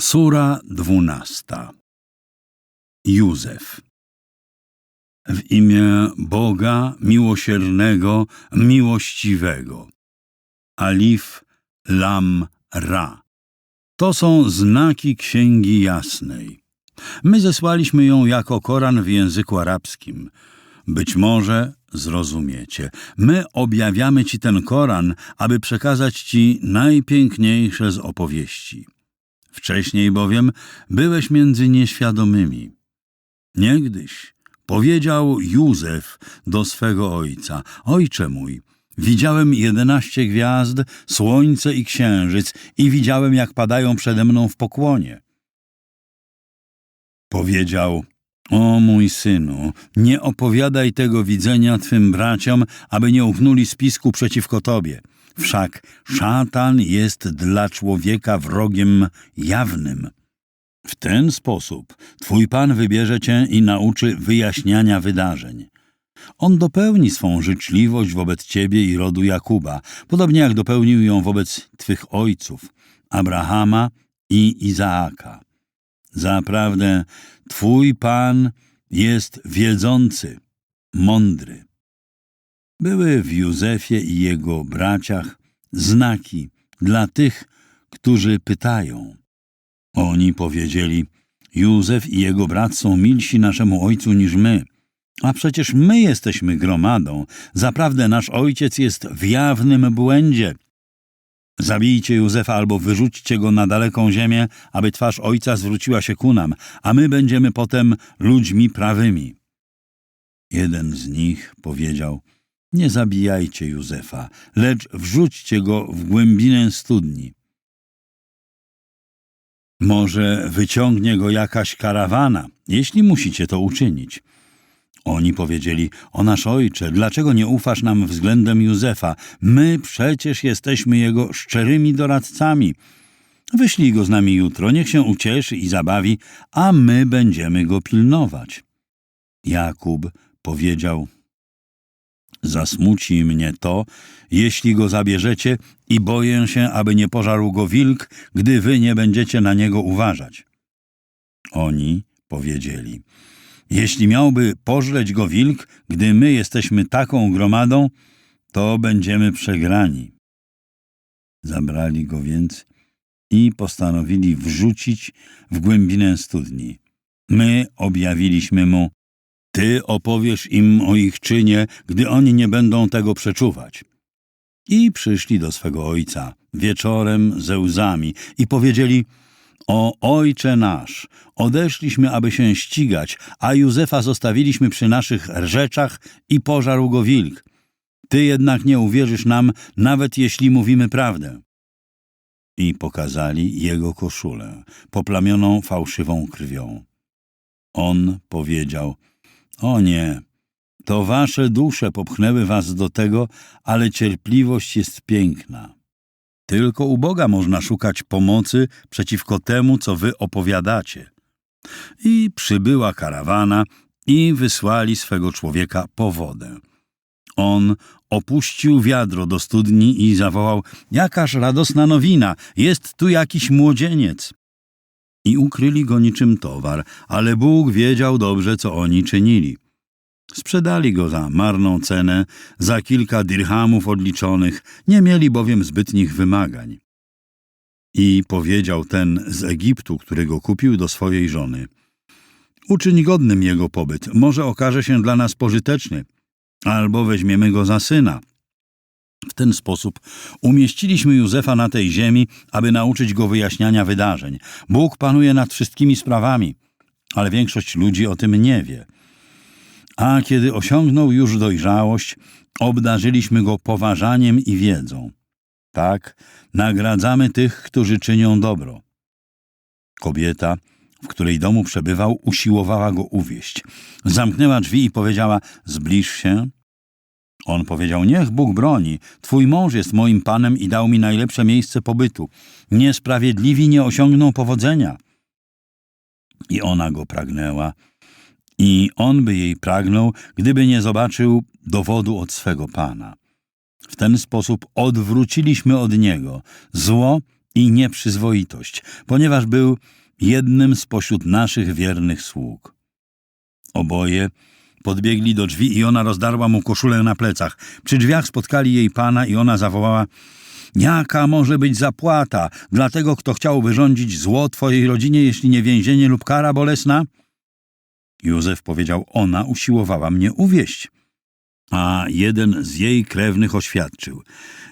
Sura dwunasta Józef W imię Boga miłosiernego, miłościwego. Alif Lam Ra. To są znaki Księgi Jasnej. My zesłaliśmy ją jako Koran w języku arabskim. Być może zrozumiecie. My objawiamy Ci ten Koran, aby przekazać Ci najpiękniejsze z opowieści. Wcześniej bowiem byłeś między nieświadomymi. Niegdyś powiedział Józef do swego ojca: Ojcze mój, widziałem jedenaście gwiazd, słońce i księżyc, i widziałem, jak padają przede mną w pokłonie. Powiedział: O mój synu, nie opowiadaj tego widzenia twym braciom, aby nie uchnuli spisku przeciwko tobie. Wszak szatan jest dla człowieka wrogiem jawnym. W ten sposób twój pan wybierze cię i nauczy wyjaśniania wydarzeń. On dopełni swą życzliwość wobec ciebie i rodu Jakuba, podobnie jak dopełnił ją wobec twych ojców, Abrahama i Izaaka. Zaprawdę twój pan jest wiedzący, mądry. Były w Józefie i jego braciach znaki dla tych, którzy pytają. Oni powiedzieli: Józef i jego brat są milsi naszemu ojcu niż my. A przecież my jesteśmy gromadą. Zaprawdę nasz ojciec jest w jawnym błędzie. Zabijcie Józefa albo wyrzućcie go na daleką ziemię, aby twarz ojca zwróciła się ku nam, a my będziemy potem ludźmi prawymi. Jeden z nich powiedział: Nie zabijajcie Józefa, lecz wrzućcie go w głębinę studni. Może wyciągnie go jakaś karawana, jeśli musicie to uczynić. Oni powiedzieli: O nasz ojcze, dlaczego nie ufasz nam względem Józefa? My przecież jesteśmy jego szczerymi doradcami. Wyślij go z nami jutro, niech się ucieszy i zabawi, a my będziemy go pilnować. Jakub powiedział: Zasmuci mnie to, jeśli go zabierzecie, i boję się, aby nie pożarł go wilk, gdy wy nie będziecie na niego uważać. Oni powiedzieli: Jeśli miałby pożreć go wilk, gdy my jesteśmy taką gromadą, to będziemy przegrani. Zabrali go więc i postanowili wrzucić w głębinę studni. My objawiliśmy mu ty opowiesz im o ich czynie, gdy oni nie będą tego przeczuwać. I przyszli do swego ojca wieczorem ze łzami i powiedzieli: O ojcze nasz, odeszliśmy, aby się ścigać, a Józefa zostawiliśmy przy naszych rzeczach i pożarł go wilk. Ty jednak nie uwierzysz nam, nawet jeśli mówimy prawdę. I pokazali jego koszulę, poplamioną fałszywą krwią. On powiedział: o nie, to wasze dusze popchnęły was do tego, ale cierpliwość jest piękna. Tylko u Boga można szukać pomocy przeciwko temu, co wy opowiadacie. I przybyła karawana i wysłali swego człowieka po wodę. On opuścił wiadro do studni i zawołał: Jakaż radosna nowina! Jest tu jakiś młodzieniec! I ukryli go niczym towar, ale Bóg wiedział dobrze, co oni czynili. Sprzedali go za marną cenę, za kilka dirhamów odliczonych, nie mieli bowiem zbytnich wymagań. I powiedział ten z Egiptu, który go kupił do swojej żony: Uczyń godnym jego pobyt, może okaże się dla nas pożyteczny, albo weźmiemy go za syna. W ten sposób umieściliśmy Józefa na tej ziemi, aby nauczyć go wyjaśniania wydarzeń. Bóg panuje nad wszystkimi sprawami, ale większość ludzi o tym nie wie. A kiedy osiągnął już dojrzałość, obdarzyliśmy go poważaniem i wiedzą. Tak nagradzamy tych, którzy czynią dobro. Kobieta, w której domu przebywał, usiłowała go uwieść. Zamknęła drzwi i powiedziała: Zbliż się, on powiedział: Niech Bóg broni. Twój mąż jest moim panem i dał mi najlepsze miejsce pobytu. Niesprawiedliwi nie osiągną powodzenia. I ona go pragnęła, i on by jej pragnął, gdyby nie zobaczył dowodu od swego pana. W ten sposób odwróciliśmy od niego zło i nieprzyzwoitość, ponieważ był jednym spośród naszych wiernych sług. Oboje podbiegli do drzwi i ona rozdarła mu koszulę na plecach. Przy drzwiach spotkali jej pana i ona zawołała Jaka może być zapłata dla tego, kto chciał wyrządzić zło twojej rodzinie, jeśli nie więzienie lub kara bolesna? Józef powiedział, ona usiłowała mnie uwieść. A jeden z jej krewnych oświadczył,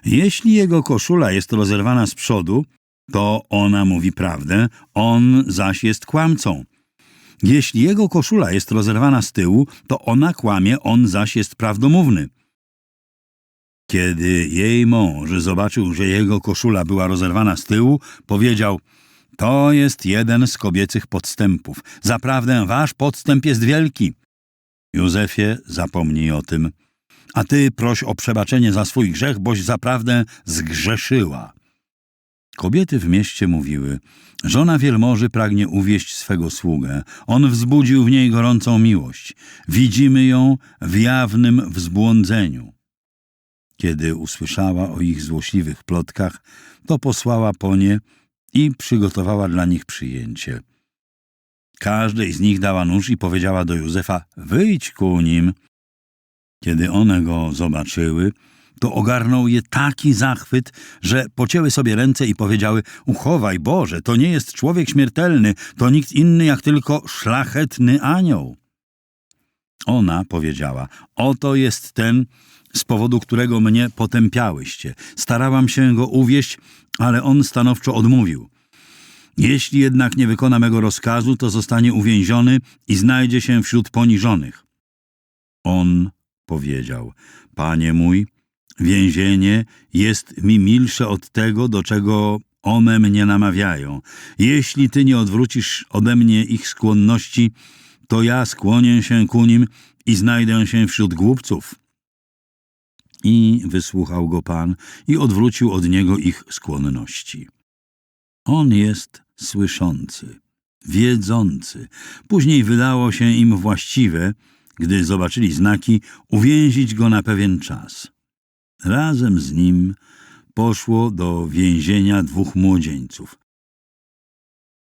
jeśli jego koszula jest rozerwana z przodu, to ona mówi prawdę, on zaś jest kłamcą. Jeśli jego koszula jest rozerwana z tyłu, to ona kłamie, on zaś jest prawdomówny. Kiedy jej mąż zobaczył, że jego koszula była rozerwana z tyłu, powiedział: To jest jeden z kobiecych podstępów. Zaprawdę wasz podstęp jest wielki. Józefie, zapomnij o tym. A ty proś o przebaczenie za swój grzech, boś zaprawdę zgrzeszyła. Kobiety w mieście mówiły: Żona wielmoży pragnie uwieść swego sługę. On wzbudził w niej gorącą miłość. Widzimy ją w jawnym wzbłądzeniu. Kiedy usłyszała o ich złośliwych plotkach, to posłała po nie i przygotowała dla nich przyjęcie. Każdej z nich dała nóż i powiedziała do Józefa: Wyjdź ku nim. Kiedy one go zobaczyły, to ogarnął je taki zachwyt, że pocięły sobie ręce i powiedziały: Uchowaj Boże, to nie jest człowiek śmiertelny, to nikt inny jak tylko szlachetny anioł. Ona powiedziała: Oto jest ten, z powodu którego mnie potępiałyście. Starałam się go uwieść, ale on stanowczo odmówił. Jeśli jednak nie wykona mego rozkazu, to zostanie uwięziony i znajdzie się wśród poniżonych. On powiedział: Panie mój, więzienie jest mi milsze od tego, do czego one mnie namawiają. Jeśli ty nie odwrócisz ode mnie ich skłonności, to ja skłonię się ku nim i znajdę się wśród głupców. I wysłuchał go Pan i odwrócił od niego ich skłonności. On jest słyszący, wiedzący. Później wydało się im właściwe, gdy zobaczyli znaki, uwięzić go na pewien czas. Razem z nim poszło do więzienia dwóch młodzieńców.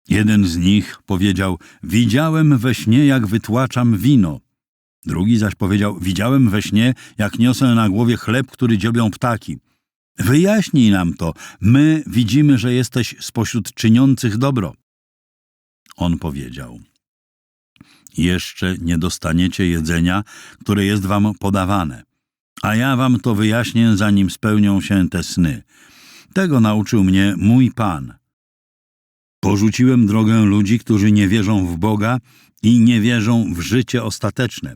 Jeden z nich powiedział: Widziałem we śnie, jak wytłaczam wino. Drugi zaś powiedział: Widziałem we śnie, jak niosę na głowie chleb, który dziobią ptaki. Wyjaśnij nam to. My widzimy, że jesteś spośród czyniących dobro. On powiedział: Jeszcze nie dostaniecie jedzenia, które jest wam podawane, a ja wam to wyjaśnię, zanim spełnią się te sny. Tego nauczył mnie mój Pan. Porzuciłem drogę ludzi, którzy nie wierzą w Boga i nie wierzą w życie ostateczne.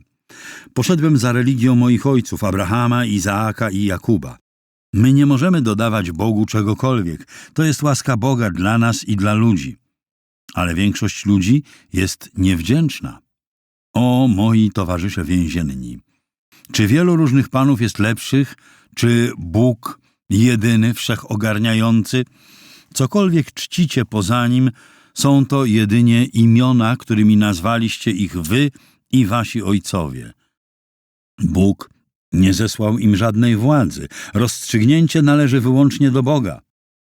Poszedłem za religią moich ojców, Abrahama, Izaaka i Jakuba. My nie możemy dodawać Bogu czegokolwiek. To jest łaska Boga dla nas i dla ludzi. Ale większość ludzi jest niewdzięczna. O, moi towarzysze więzienni! Czy wielu różnych panów jest lepszych, czy Bóg, jedyny, wszechogarniający? Cokolwiek czcicie poza nim, są to jedynie imiona, którymi nazwaliście ich wy i wasi ojcowie. Bóg nie zesłał im żadnej władzy. Rozstrzygnięcie należy wyłącznie do Boga.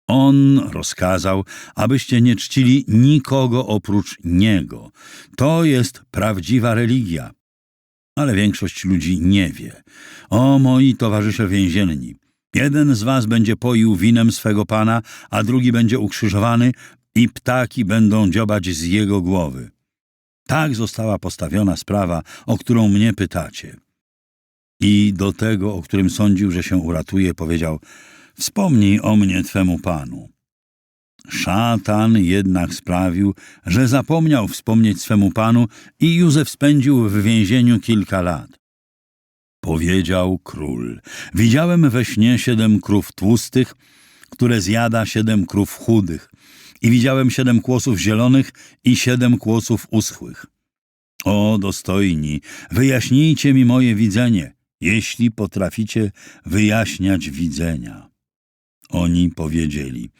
On rozkazał, abyście nie czcili nikogo oprócz Niego. To jest prawdziwa religia. Ale większość ludzi nie wie. O moi towarzysze więzienni, jeden z was będzie poił winem swego pana, a drugi będzie ukrzyżowany i ptaki będą dziobać z jego głowy. Tak została postawiona sprawa, o którą mnie pytacie. I do tego, o którym sądził, że się uratuje, powiedział: Wspomnij o mnie twemu panu. Szatan jednak sprawił, że zapomniał wspomnieć swemu panu i Józef spędził w więzieniu kilka lat. Powiedział król: Widziałem we śnie siedem krów tłustych, które zjada siedem krów chudych, i widziałem siedem kłosów zielonych i siedem kłosów uschłych. O dostojni, wyjaśnijcie mi moje widzenie, jeśli potraficie wyjaśniać widzenia. Oni powiedzieli: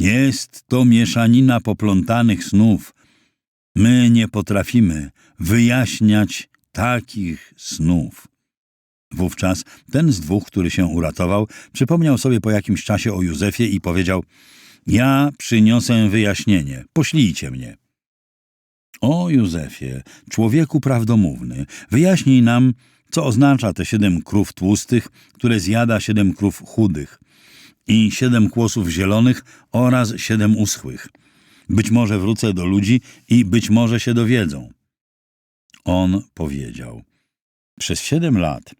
Jest to mieszanina poplątanych snów. My nie potrafimy wyjaśniać takich snów. Wówczas ten z dwóch, który się uratował, przypomniał sobie po jakimś czasie o Józefie i powiedział: Ja przyniosę wyjaśnienie. Poślijcie mnie. O Józefie, człowieku prawdomówny, wyjaśnij nam, co oznacza te siedem krów tłustych, które zjada siedem krów chudych i siedem kłosów zielonych oraz siedem uschłych. Być może wrócę do ludzi i być może się dowiedzą. On powiedział: Przez siedem lat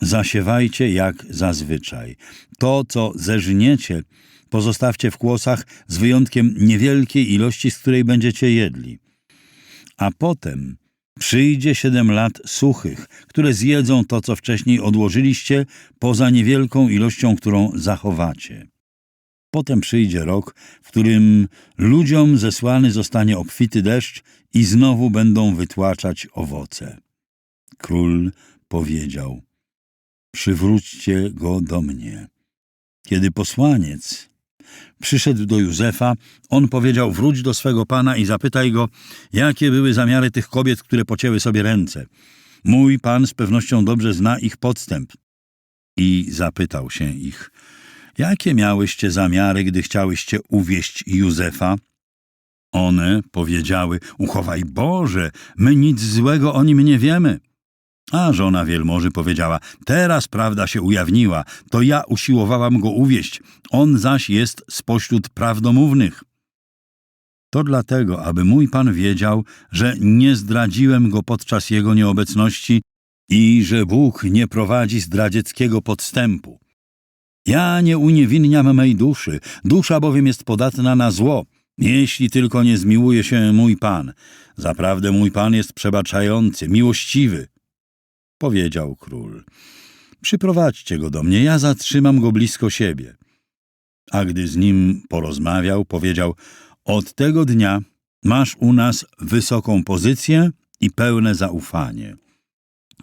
zasiewajcie jak zazwyczaj. To, co zeżniecie, pozostawcie w kłosach z wyjątkiem niewielkiej ilości, z której będziecie jedli. A potem przyjdzie siedem lat suchych, które zjedzą to, co wcześniej odłożyliście, poza niewielką ilością, którą zachowacie. Potem przyjdzie rok, w którym ludziom zesłany zostanie obfity deszcz i znowu będą wytłaczać owoce. Król powiedział: Przywróćcie go do mnie. Kiedy posłaniec przyszedł do Józefa, on powiedział: Wróć do swego pana i zapytaj go, jakie były zamiary tych kobiet, które pocięły sobie ręce. Mój pan z pewnością dobrze zna ich podstęp. I zapytał się ich: Jakie miałyście zamiary, gdy chciałyście uwieść Józefa? One powiedziały: Uchowaj Boże, my nic złego o nim nie wiemy. A żona wielmoży powiedziała: Teraz prawda się ujawniła, to ja usiłowałam go uwieść, on zaś jest spośród prawdomównych. To dlatego, aby mój pan wiedział, że nie zdradziłem go podczas jego nieobecności i że Bóg nie prowadzi zdradzieckiego podstępu. Ja nie uniewinniam mej duszy, dusza bowiem jest podatna na zło, jeśli tylko nie zmiłuje się mój Pan. Zaprawdę mój Pan jest przebaczający, miłościwy. Powiedział król, przyprowadźcie go do mnie, ja zatrzymam go blisko siebie. A gdy z nim porozmawiał, powiedział, od tego dnia masz u nas wysoką pozycję i pełne zaufanie.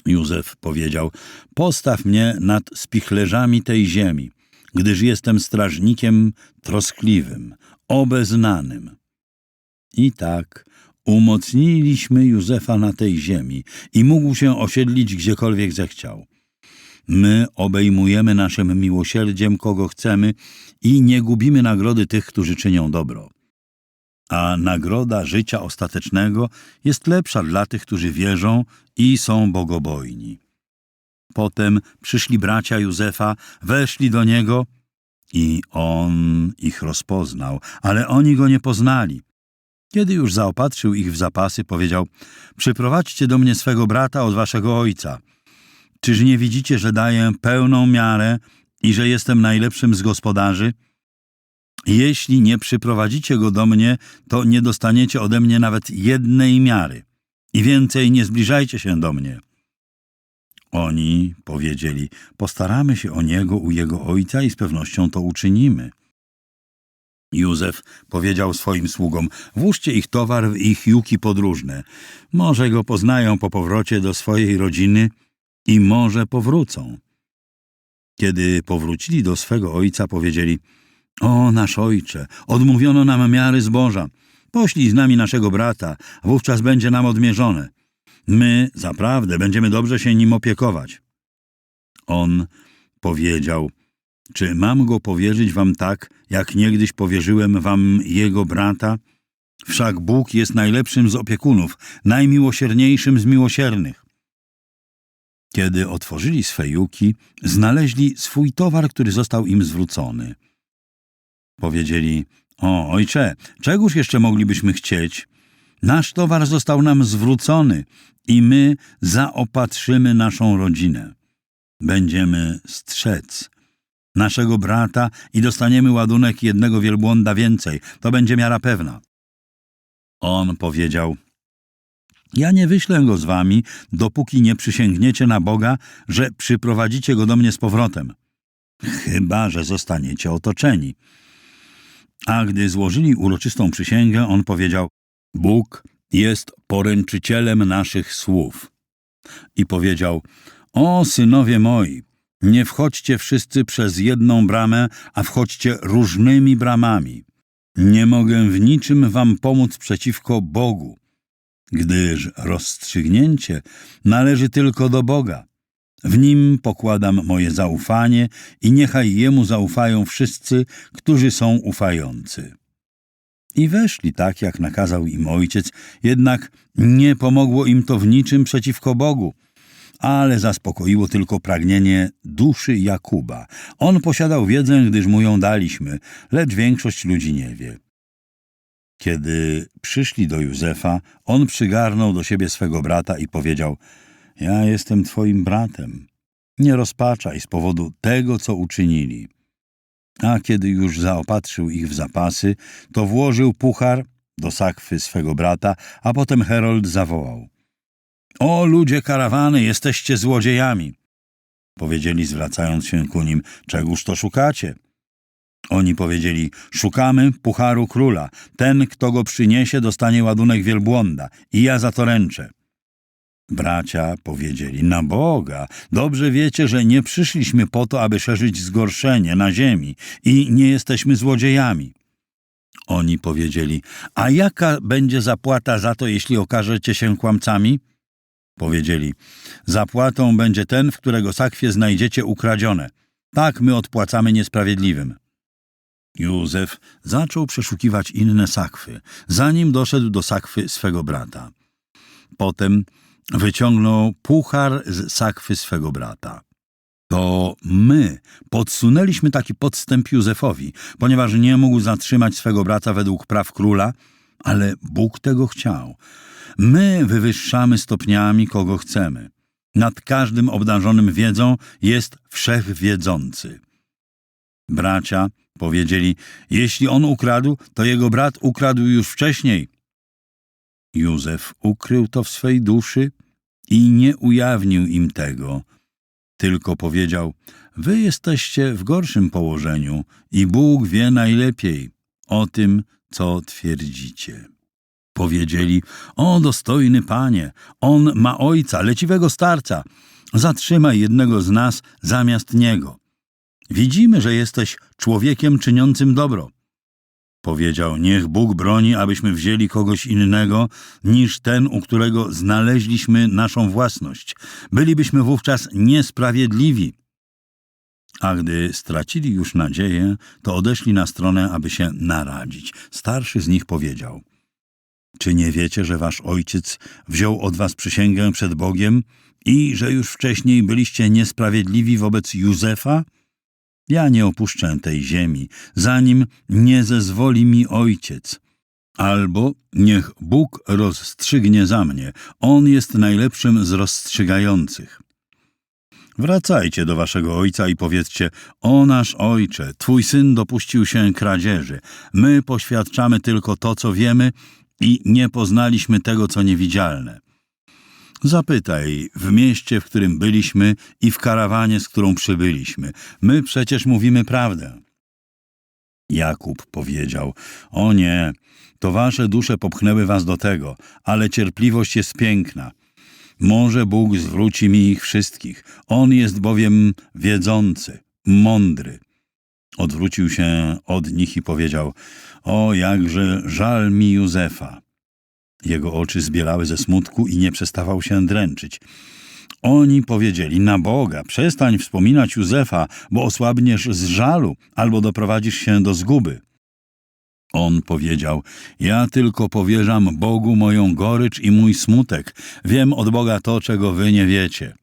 Józef powiedział: Postaw mnie nad spichlerzami tej ziemi, gdyż jestem strażnikiem troskliwym, obeznanym. I tak umocniliśmy Józefa na tej ziemi i mógł się osiedlić gdziekolwiek zechciał. My obejmujemy naszym miłosierdziem kogo chcemy i nie gubimy nagrody tych, którzy czynią dobro. A nagroda życia ostatecznego jest lepsza dla tych, którzy wierzą i są bogobojni. Potem przyszli bracia Józefa, weszli do niego i on ich rozpoznał, ale oni go nie poznali. Kiedy już zaopatrzył ich w zapasy, powiedział: Przyprowadźcie do mnie swego brata od waszego ojca. Czyż nie widzicie, że daję pełną miarę i że jestem najlepszym z gospodarzy? Jeśli nie przyprowadzicie go do mnie, to nie dostaniecie ode mnie nawet jednej miary i więcej nie zbliżajcie się do mnie. Oni powiedzieli: Postaramy się o niego u jego ojca i z pewnością to uczynimy. Józef powiedział swoim sługom: Włóżcie ich towar w ich juki podróżne. Może go poznają po powrocie do swojej rodziny i może powrócą. Kiedy powrócili do swego ojca, powiedzieli: O, nasz ojcze, odmówiono nam miary zboża. Poślij z nami naszego brata, wówczas będzie nam odmierzone. My zaprawdę będziemy dobrze się nim opiekować. On powiedział: Czy mam go powierzyć wam tak, jak niegdyś powierzyłem wam jego brata? Wszak Bóg jest najlepszym z opiekunów, najmiłosierniejszym z miłosiernych. Kiedy otworzyli swe juki, znaleźli swój towar, który został im zwrócony. Powiedzieli: O, ojcze, czegóż jeszcze moglibyśmy chcieć? Nasz towar został nam zwrócony i my zaopatrzymy naszą rodzinę. Będziemy strzec naszego brata i dostaniemy ładunek jednego wielbłąda więcej. To będzie miara pewna. On powiedział: Ja nie wyślę go z wami, dopóki nie przysięgniecie na Boga, że przyprowadzicie go do mnie z powrotem. Chyba, że zostaniecie otoczeni. A gdy złożyli uroczystą przysięgę, on powiedział: Bóg jest poręczycielem naszych słów. I powiedział: O synowie moi, nie wchodźcie wszyscy przez jedną bramę, a wchodźcie różnymi bramami. Nie mogę w niczym wam pomóc przeciwko Bogu, gdyż rozstrzygnięcie należy tylko do Boga. W nim pokładam moje zaufanie i niechaj jemu zaufają wszyscy, którzy są ufający. I weszli tak, jak nakazał im ojciec, jednak nie pomogło im to w niczym przeciwko Bogu, ale zaspokoiło tylko pragnienie duszy Jakuba. On posiadał wiedzę, gdyż mu ją daliśmy, lecz większość ludzi nie wie. Kiedy przyszli do Józefa, on przygarnął do siebie swego brata i powiedział: Ja jestem twoim bratem. Nie rozpaczaj z powodu tego, co uczynili. A kiedy już zaopatrzył ich w zapasy, to włożył puchar do sakwy swego brata, a potem Herold zawołał: O ludzie karawany, jesteście złodziejami! Powiedzieli, zwracając się ku nim: Czegóż to szukacie? Oni powiedzieli: Szukamy pucharu króla. Ten, kto go przyniesie, dostanie ładunek wielbłąda, i ja za to ręczę. Bracia powiedzieli: Na Boga, dobrze wiecie, że nie przyszliśmy po to, aby szerzyć zgorszenie na ziemi i nie jesteśmy złodziejami. Oni powiedzieli: A jaka będzie zapłata za to, jeśli okażecie się kłamcami? Powiedzieli: Zapłatą będzie ten, w którego sakwie znajdziecie ukradzione. Tak my odpłacamy niesprawiedliwym. Józef zaczął przeszukiwać inne sakwy, zanim doszedł do sakwy swego brata. Potem wyciągnął puchar z sakwy swego brata. To my podsunęliśmy taki podstęp Józefowi, ponieważ nie mógł zatrzymać swego brata według praw króla, ale Bóg tego chciał. My wywyższamy stopniami, kogo chcemy. Nad każdym obdarzonym wiedzą jest wszechwiedzący. Bracia powiedzieli, jeśli on ukradł, to jego brat ukradł już wcześniej. Józef ukrył to w swej duszy i nie ujawnił im tego, tylko powiedział: Wy jesteście w gorszym położeniu i Bóg wie najlepiej o tym, co twierdzicie. Powiedzieli: O dostojny panie, on ma ojca, leciwego starca. Zatrzymaj jednego z nas zamiast niego. Widzimy, że jesteś człowiekiem czyniącym dobro. Powiedział, niech Bóg broni, abyśmy wzięli kogoś innego niż ten, u którego znaleźliśmy naszą własność. Bylibyśmy wówczas niesprawiedliwi. A gdy stracili już nadzieję, to odeszli na stronę, aby się naradzić. Starszy z nich powiedział, czy nie wiecie, że wasz ojciec wziął od was przysięgę przed Bogiem i że już wcześniej byliście niesprawiedliwi wobec Józefa? Ja nie opuszczę tej ziemi, zanim nie zezwoli mi ojciec. Albo niech Bóg rozstrzygnie za mnie. On jest najlepszym z rozstrzygających. Wracajcie do waszego ojca i powiedzcie: O nasz ojcze, twój syn dopuścił się kradzieży. My poświadczamy tylko to, co wiemy i nie poznaliśmy tego, co niewidzialne. Zapytaj w mieście, w którym byliśmy i w karawanie, z którą przybyliśmy. My przecież mówimy prawdę. Jakub powiedział: O nie, to wasze dusze popchnęły was do tego, ale cierpliwość jest piękna. Może Bóg zwróci mi ich wszystkich. On jest bowiem wiedzący, mądry. Odwrócił się od nich i powiedział: O, jakże żal mi Józefa. Jego oczy zbielały ze smutku i nie przestawał się dręczyć. Oni powiedzieli, na Boga, przestań wspominać Józefa, bo osłabniesz z żalu albo doprowadzisz się do zguby. On powiedział, ja tylko powierzam Bogu moją gorycz i mój smutek. Wiem od Boga to, czego wy nie wiecie.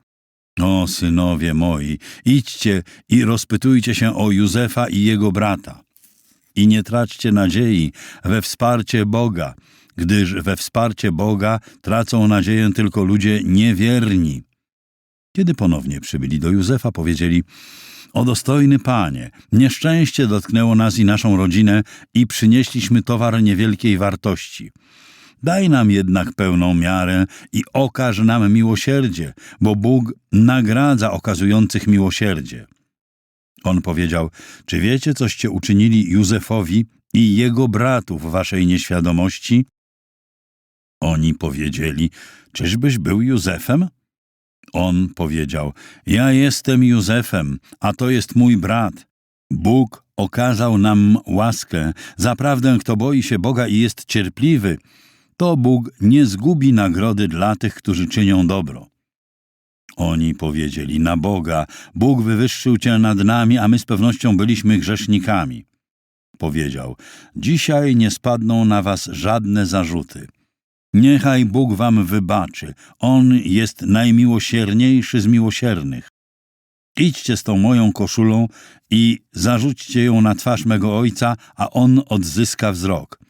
O, synowie moi, idźcie i rozpytujcie się o Józefa i jego brata. I nie traćcie nadziei we wsparcie Boga, gdyż we wsparcie Boga tracą nadzieję tylko ludzie niewierni. Kiedy ponownie przybyli do Józefa, powiedzieli: O dostojny panie, nieszczęście dotknęło nas i naszą rodzinę, i przynieśliśmy towar niewielkiej wartości. Daj nam jednak pełną miarę i okaż nam miłosierdzie, bo Bóg nagradza okazujących miłosierdzie. On powiedział: Czy wiecie, coście uczynili Józefowi i jego bratu w waszej nieświadomości? Oni powiedzieli: Czyżbyś był Józefem? On powiedział: Ja jestem Józefem, a to jest mój brat. Bóg okazał nam łaskę. Zaprawdę, kto boi się Boga i jest cierpliwy, to Bóg nie zgubi nagrody dla tych, którzy czynią dobro. Oni powiedzieli, na Boga, Bóg wywyższył cię nad nami, a my z pewnością byliśmy grzesznikami. Powiedział, dzisiaj nie spadną na was żadne zarzuty. Niechaj Bóg wam wybaczy, On jest najmiłosierniejszy z miłosiernych. Idźcie z tą moją koszulą i zarzućcie ją na twarz mego ojca, a on odzyska wzrok.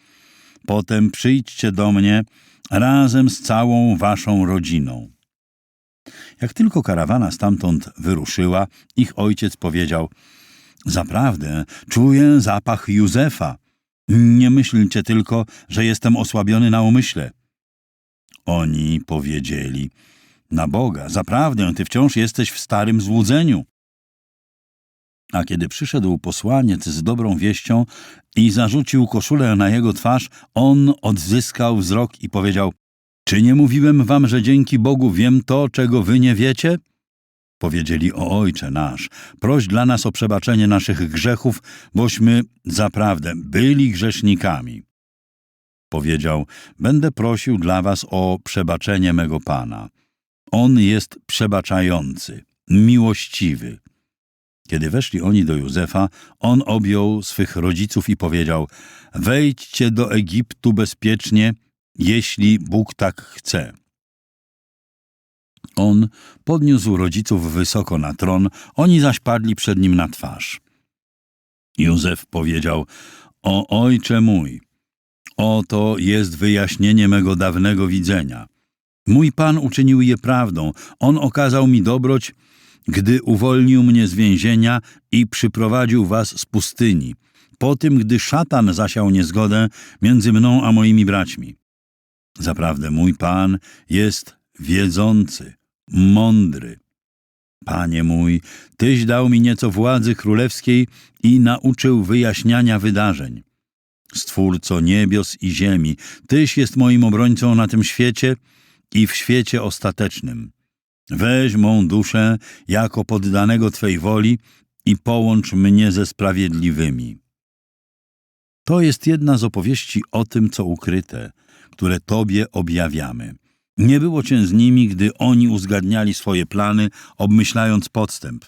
Potem przyjdźcie do mnie razem z całą waszą rodziną. Jak tylko karawana stamtąd wyruszyła, ich ojciec powiedział: Zaprawdę czuję zapach Józefa. Nie myślcie tylko, że jestem osłabiony na umyśle. Oni powiedzieli: Na Boga, zaprawdę ty wciąż jesteś w starym złudzeniu. A kiedy przyszedł posłaniec z dobrą wieścią i zarzucił koszulę na jego twarz, on odzyskał wzrok i powiedział: Czy nie mówiłem wam, że dzięki Bogu wiem to, czego wy nie wiecie? Powiedzieli o Ojcze nasz, proś dla nas o przebaczenie naszych grzechów, bośmy zaprawdę byli grzesznikami. Powiedział: Będę prosił dla was o przebaczenie mego Pana. On jest przebaczający, miłościwy. Kiedy weszli oni do Józefa, on objął swych rodziców i powiedział: Wejdźcie do Egiptu bezpiecznie, jeśli Bóg tak chce. On podniósł rodziców wysoko na tron, oni zaś padli przed nim na twarz. Józef powiedział: O ojcze mój, oto jest wyjaśnienie mego dawnego widzenia. Mój pan uczynił je prawdą, on okazał mi dobroć, gdy uwolnił mnie z więzienia i przyprowadził was z pustyni, po tym, gdy szatan zasiał niezgodę między mną a moimi braćmi. Zaprawdę mój Pan jest wiedzący, mądry. Panie mój, Tyś dał mi nieco władzy królewskiej i nauczył wyjaśniania wydarzeń. Stwórco niebios i ziemi, Tyś jest moim obrońcą na tym świecie i w świecie ostatecznym. Weź mą duszę jako poddanego Twej woli i połącz mnie ze sprawiedliwymi. To jest jedna z opowieści o tym, co ukryte, które Tobie objawiamy. Nie było Cię z nimi, gdy oni uzgadniali swoje plany, obmyślając podstęp.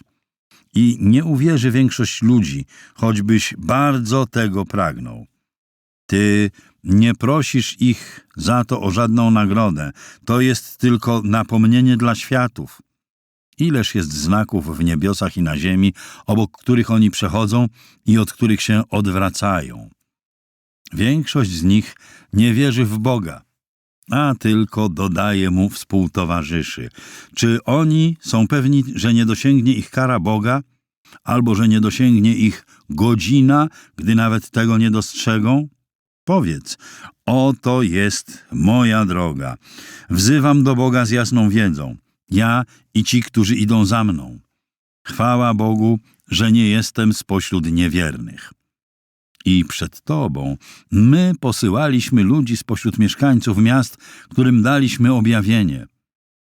I nie uwierzy większość ludzi, choćbyś bardzo tego pragnął. Ty nie prosisz ich za to o żadną nagrodę, to jest tylko napomnienie dla światów. Ileż jest znaków w niebiosach i na ziemi, obok których oni przechodzą i od których się odwracają. Większość z nich nie wierzy w Boga, a tylko dodaje mu współtowarzyszy. Czy oni są pewni, że nie dosięgnie ich kara Boga, albo że nie dosięgnie ich godzina, gdy nawet tego nie dostrzegą? Powiedz, oto jest moja droga. Wzywam do Boga z jasną wiedzą, ja i ci, którzy idą za mną. Chwała Bogu, że nie jestem spośród niewiernych. I przed Tobą my posyłaliśmy ludzi spośród mieszkańców miast, którym daliśmy objawienie.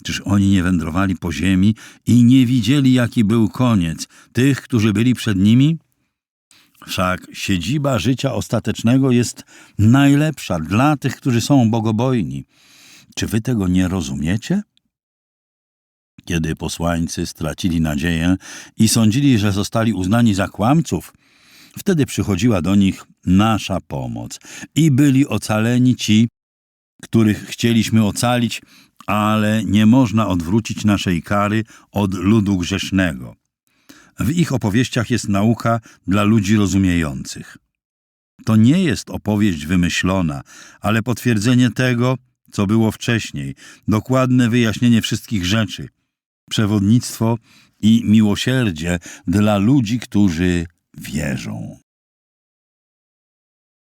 Czyż oni nie wędrowali po ziemi i nie widzieli, jaki był koniec tych, którzy byli przed nimi? Wszak siedziba życia ostatecznego jest najlepsza dla tych, którzy są bogobojni. Czy wy tego nie rozumiecie? Kiedy posłańcy stracili nadzieję i sądzili, że zostali uznani za kłamców, wtedy przychodziła do nich nasza pomoc i byli ocaleni ci, których chcieliśmy ocalić, ale nie można odwrócić naszej kary od ludu grzesznego. W ich opowieściach jest nauka dla ludzi rozumiejących. To nie jest opowieść wymyślona, ale potwierdzenie tego, co było wcześniej, dokładne wyjaśnienie wszystkich rzeczy, przewodnictwo i miłosierdzie dla ludzi, którzy wierzą.